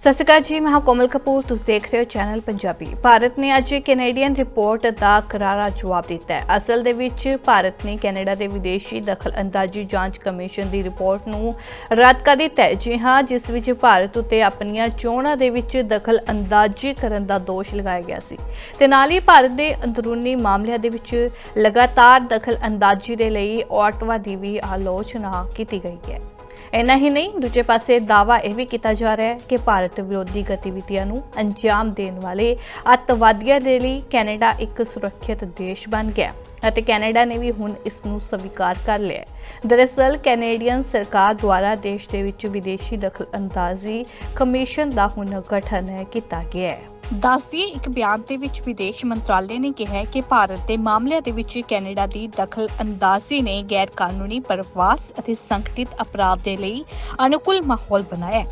ਸਤਿ ਸ਼੍ਰੀ ਅਕਾਲ ਜੀ, ਮੈਂ ਹਾਂ ਕੋਮਲ ਕਪੂਰ, ਤੁਸੀਂ ਦੇਖ ਰਹੇ ਹੋ ਚੈਨਲ ਪੰਜਾਬੀ। ਭਾਰਤ ਨੇ ਅੱਜ ਕੈਨੇਡੀਅਨ ਰਿਪੋਰਟ ਦਾ ਕਰਾਰਾ ਜਵਾਬ ਦਿੱਤਾ ਹੈ। ਅਸਲ ਦੇ ਵਿੱਚ ਭਾਰਤ ਨੇ ਕੈਨੇਡਾ ਦੇ ਵਿਦੇਸ਼ੀ ਦਖਲਅੰਦਾਜ਼ੀ ਜਾਂਚ ਕਮਿਸ਼ਨ ਦੀ ਰਿਪੋਰਟ ਨੂੰ ਰੱਦ ਕਰ ਦਿੱਤਾ ਹੈ। ਜੀ ਹਾਂ, ਜਿਸ ਵਿੱਚ ਭਾਰਤ ਉੱਤੇ ਆਪਣੀਆਂ ਚੋਣਾਂ ਦੇ ਵਿੱਚ ਦਖਲਅੰਦਾਜ਼ੀ ਕਰਨ ਦਾ ਦੋਸ਼ ਲਗਾਇਆ ਗਿਆ ਸੀ। ਤੇ ਨਾਲ ਹੀ ਭਾਰਤ ਦੇ ਅੰਦਰੂਨੀ ਮਾਮਲਿਆਂ ਦੇ ਵਿੱਚ ਲਗਾਤਾਰ ਦਖਲਅੰਦਾਜ਼ੀ ਦੇ ਲਈ ਔਟਵਾ ਦੀ ਵੀ ਆਲੋਚਨਾ ਕੀਤੀ ਗਈ ਹੈ। ਇੰਨਾ ਹੀ ਨਹੀਂ, ਦੂਜੇ ਪਾਸੇ ਦਾਵਾ ਇਹ ਵੀ ਕੀਤਾ ਜਾ ਰਿਹਾ ਹੈ ਕਿ ਭਾਰਤ ਵਿਰੋਧੀ ਗਤੀਵਿਧੀਆਂ ਨੂੰ ਅੰਜਾਮ ਦੇਣ ਵਾਲੇ ਅੱਤਵਾਦੀਆਂ ਦੇ ਲਈ ਕੈਨੇਡਾ ਇੱਕ ਸੁਰੱਖਿਅਤ ਦੇਸ਼ ਬਣ ਗਿਆ ਅਤੇ ਕੈਨੇਡਾ ਨੇ ਵੀ ਹੁਣ ਇਸ ਨੂੰ ਸਵੀਕਾਰ ਕਰ ਲਿਆ ਹੈ। ਦਰਅਸਲ, ਕੈਨੇਡੀਅਨ ਸਰਕਾਰ ਦੁਆਰਾ ਦੇਸ਼ ਦੇ ਵਿੱਚ ਵਿਦੇਸ਼ੀ ਦਖਲਅੰਦਾਜ਼ੀ ਕਮਿਸ਼ਨ ਦਾ ਹੁਣ ਗਠਨ ਕੀਤਾ ਗਿਆ ਹੈ। ਦੱਸਦੀ, ਇੱਕ ਬਿਆਨ ਦੇ ਵਿੱਚ ਵਿਦੇਸ਼ ਮੰਤਰਾਲੇ ਨੇ ਕਿਹਾ ਹੈ ਕਿ ਭਾਰਤ ਦੇ ਮਾਮਲਿਆਂ ਦੇ ਵਿੱਚ ਕੈਨੇਡਾ ਦੀ ਦਖਲ ਅੰਦਾਜ਼ੀ ਨੇ ਗੈਰ ਕਾਨੂੰਨੀ ਪ੍ਰਵਾਸ ਅਤੇ ਸੰਗਠਿਤ ਅਪਰਾਧ ਦੇ ਲਈ ਅਨੁਕੂਲ ਮਾਹੌਲ ਬਣਾਇਆ ਹੈ।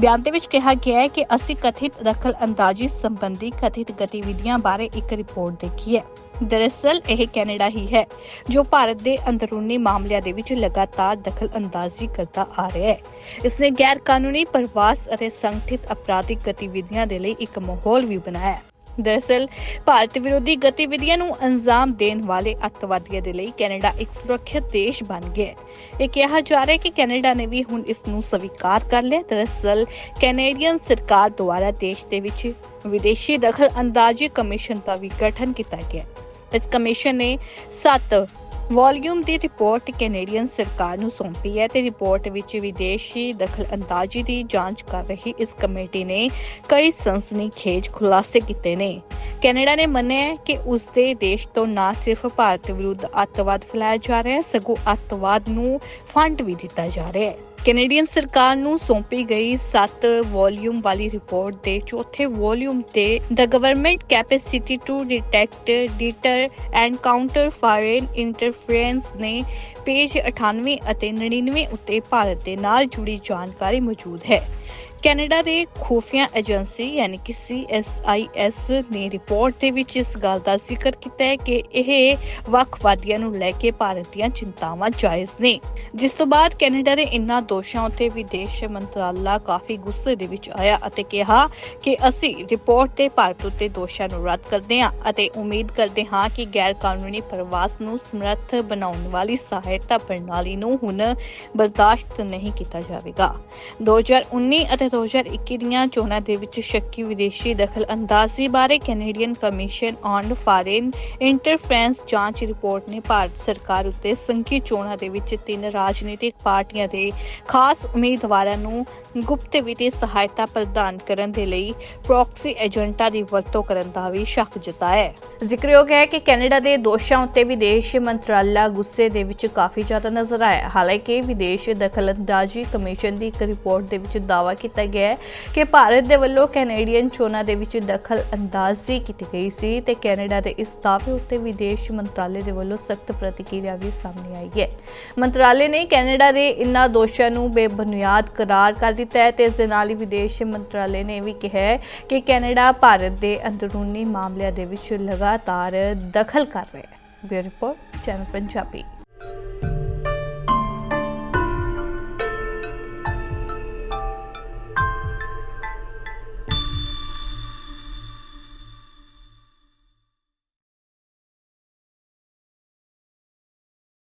ਬਿਆਨ ਦੇ ਵਿੱਚ ਕਿਹਾ ਗਿਆ ਹੈ ਕਿ ਅਸੀਂ ਕਥਿਤ ਦਖਲ ਅੰਦਾਜ਼ੀ ਸੰਬੰਧੀ ਕਥਿਤ ਗਤੀਵਿਧੀਆਂ ਬਾਰੇ ਇੱਕ ਰਿਪੋਰਟ ਦੇਖੀ ਹੈ। ਦਰਅਸਲ ਇਹ ਕੈਨੇਡਾ ਹੀ ਹੈ, ਜੋ ਭਾਰਤ ਦੇ ਅੰਦਰੂਨੀ ਮਾਮਲਿਆਂ ਦੇ ਵਿੱਚ ਲਗਾਤਾਰ ਦਖਲ ਅੰਦਾਜ਼ੀ ਕਰਦਾ ਆ ਰਿਹਾ ਹੈ। ਇਸਨੇ ਗੈਰ ਕਾਨੂੰਨੀ ਪ੍ਰਵਾਸ ਅਤੇ ਸੰਗਠਿਤ ਅਪਰਾਧਿਕ ਗਤੀਵਿਧੀਆਂ ਦੇ ਲਈ ਇੱਕ ਮਾਹੌਲ ਵੀ ਬਣਾਇਆ ਹੈ ਭਾਰਤ ਵਿਰੋਧੀ ਗਤੀਵਿਧੀਆਂ ਨੂੰ ਅੰਜਾਮ ਦੇਣ ਵਾਲੇ ਅੱਤਵਾਦੀਆਂ ਦੇ ਲਈ ਕੈਨੇਡਾ ਇੱਕ ਸੁਰੱਖਿਅਤ ਦੇਸ਼ ਬਣ ਗਿਆ ਹੈ। ਇਹ ਕਿਹਾ ਜਾ ਰਿਹਾ ਹੈ ਕਿ ਕੈਨੇਡਾ ਨੇ ਵੀ ਹੁਣ ਇਸ ਨੂੰ ਸਵੀਕਾਰ ਕਰ ਲਿਆ। ਦਰਅਸਲ, ਕੈਨੇਡੀਅਨ ਸਰਕਾਰ ਦੁਆਰਾ ਦੇਸ਼ ਦੇ ਵਿੱਚ ਵਿਦੇਸ਼ੀ ਦਖਲ ਅੰਦਾਜ਼ੀ ਕਮਿਸ਼ਨ ਦਾ ਵੀ ਗਠਨ ਕੀਤਾ ਗਿਆ ਇਸ ਕਮਿਸ਼ਨ ਨੇ 7 ਵੋਲਿਊਮ ਦੀ ਰਿਪੋਰਟ ਕੈਨੇਡੀਅਨ ਸਰਕਾਰ ਨੂੰ ਸੌਂਪੀ ਹੈ ਤੇ ਰਿਪੋਰਟ ਵਿੱਚ ਵਿਦੇਸ਼ੀ ਦਖਲਅੰਦਾਜ਼ੀ ਦੀ ਜਾਂਚ ਕਰ ਰਹੀ ਇਸ ਕਮੇਟੀ ਨੇ ਕਈ ਸਨਸਨੀਖੇਜ ਖੁਲਾਸੇ ਕੀਤੇ ਨੇ। ਕੈਨੇਡਾ ਨੇ ਮੰਨਿਆ ਹੈ ਕਿ ਉਸ ਦੇ ਦੇਸ਼ ਤੋਂ ਨਾ ਸਿਰਫ ਭਾਰਤ ਵਿਰੁੱਧ ਅੱਤਵਾਦ ਫੈਲਾਇਆ ਜਾ ਰਿਹਾ ਹੈ, ਸਗੋਂ ਅੱਤਵਾਦ ਨੂੰ ਫੰਡ ਵੀ ਦਿੱਤਾ ਜਾ ਰਿਹਾ ਹੈ। ਕੈਨੇਡੀਅਨ ਸਰਕਾਰ ਨੂੰ ਸੌਂਪੀ ਗਈ 7 ਵੋਲਿਊਮ ਵਾਲੀ ਰਿਪੋਰਟ ਦੇ ਚੌਥੇ ਵੋਲਿਊਮ ਤੇ the government capacity to detect deter and counter foreign interference ਨੇ ਪੇਜ 98 ਅਤੇ 99 ਉੱਤੇ ਭਾਰਤ ਦੇ ਨਾਲ ਜੁੜੀ ਜਾਣਕਾਰੀ ਮੌਜੂਦ ਹੈ। ਕੈਨੇਡਾ ਦੇ ਖੂਫੀਆ ਏਜੰਸੀ ਯਾਨੀ ਕਿ CSIS ਨੇ ਰਿਪੋਰਟ ਦੇ ਵਿੱਚ ਇਸ ਗੱਲ ਦਾ ਜ਼ਿਕਰ ਕੀਤਾ ਹੈ ਕਿ ਇਹ ਵੱਖਵਾਦੀਆਂ ਨੂੰ ਲੈ ਕੇ ਭਾਰਤ ਦੀਆਂ ਚਿੰਤਾਵਾਂ ਜਾਇਜ਼ ਨੇ। ਜਿਸ ਤੋਂ ਬਾਅਦ ਕੈਨੇਡਾ ਦੇ ਇਨ੍ਹਾਂ ਦੋਸ਼ਾਂ ਉੱਤੇ ਵਿਦੇਸ਼ ਮੰਤਰਾਲਾ ਕਾਫੀ ਗੁੱਸੇ ਦੇ ਵਿੱਚ ਆਇਆ ਅਤੇ ਕਿਹਾ ਕਿ ਅਸੀਂ ਰਿਪੋਰਟ ਤੇ ਭਾਰਤ ਉੱਤੇ ਦੋਸ਼ਾਂ ਨੂੰ ਰੱਦ ਕਰਦੇ ਹਾਂ ਅਤੇ ਉਮੀਦ ਕਰਦੇ ਹਾਂ ਕਿ ਗੈਰ ਕਾਨੂੰਨੀ ਪ੍ਰਵਾਸ ਨੂੰ ਸਮਰੱਥ ਬਣਾਉਣ ਵਾਲੀ ਸਹਾਇਤਾ ਪ੍ਰਣਾਲੀ ਨੂੰ ਹੁਣ ਬਰਦਾਸ਼ਤ ਨਹੀਂ ਕੀਤਾ ਜਾਵੇਗਾ। 2019 ਅਤੇ 2021 ਦੀਆਂ ਚੋਣਾਂ ਦੇ ਵਿੱਚ ਸ਼ੱਕੀ ਵਿਦੇਸ਼ੀ ਦਖਲਅੰਦਾਜ਼ੀ ਬਾਰੇ Canadian commission on foreign interference ਜਾਂਚ ਰਿਪੋਰਟ ਨੇ ਭਾਰਤ ਸਰਕਾਰ ਉੱਤੇ ਸੰਘੀ ਚੋਣਾਂ ਦੇ ਵਿੱਚ ਤਿੰਨ ਰਾਜਨੀਤਿਕ ਪਾਰਟੀਆਂ ਦੇ ਖਾਸ ਉਮੀਦਵਾਰਾਂ ਨੂੰ ਗੁਪਤ ਵਿੱਤੀ ਸਹਾਇਤਾ ਪ੍ਰਦਾਨ ਕਰਨ ਦੇ ਲਈ ਪ੍ਰੌਕਸੀ ਏਜੰਟਾਂ ਦੀ ਵਰਤੋਂ ਕਰਨ ਦਾ ਵੀ ਸ਼ੱਕ ਜਤਾਇਆ ਹੈ। ਜ਼ਿਕਰਯੋਗ ਹੈ ਕਿ ਕੈਨੇਡਾ ਦੇ ਦੋਸ਼ਾਂ ਉੱਤੇ ਵਿਦੇਸ਼ ਮੰਤਰਾਲਾ ਗੁੱਸੇ ਦੇ ਵਿੱਚ ਕਾਫੀ ਜ਼ਿਆਦਾ ਨਜ਼ਰ ਆਇਆ ਹਾਲਾਂਕਿ ਵਿਦੇਸ਼ ਦਖਲਅੰਦਾਜ਼ੀ ਕਮਿਸ਼ਨ ਦੀ ਇੱਕ ਰਿਪੋਰਟ ਦੇ ਵਿੱਚ ਦਾਅਵਾ ਕੀਤਾ ਗਿਆ ਹੈ ਕਿ ਭਾਰਤ ਦੇ ਵੱਲੋਂ ਕੈਨੇਡੀਅਨ ਚੋਣਾਂ ਦੇ ਵਿੱਚ ਦਖਲਅੰਦਾਜ਼ੀ ਕੀਤੀ ਗਈ ਸੀ ਤੇ ਕੈਨੇਡਾ ਦੇ ਇਸ ਦਾਅਵੇ ਉੱਤੇ ਵਿਦੇਸ਼ ਮੰਤਰਾਲੇ ਦੇ ਵੱਲੋਂ ਸਖਤ ਪ੍ਰਤੀਕਿਰਿਆ ਵੀ ਸਾਹਮਣੇ ਆਈ ਹੈ। ਮੰਤਰਾਲੇ ਨੇ ਕੈਨੇਡਾ ਦੇ ਇਨ੍ਹਾਂ ਦੋਸ਼ਾਂ ਨੂੰ ਬੇਬੁਨਿਆਦ ਕਰਾਰ ਕਰ ਦਿੱਤਾ ਹੈ ਤੇ ਇਸ ਦੇ ਨਾਲ ਹੀ ਵਿਦੇਸ਼ ਮੰਤਰਾਲੇ ਨੇ ਵੀ ਕਿਹਾ ਹੈ ਕਿ ਕੈਨੇਡਾ ਭਾਰਤ ਦੇ ਅੰਦਰੂਨੀ ਮਾਮਲਿਆਂ ਦੇ ਵਿੱਚ ਲਗਾਤਾਰ ਦਖਲ ਕਰ ਰਿਹਾ ਹੈ। Bureau report, channel Punjabi.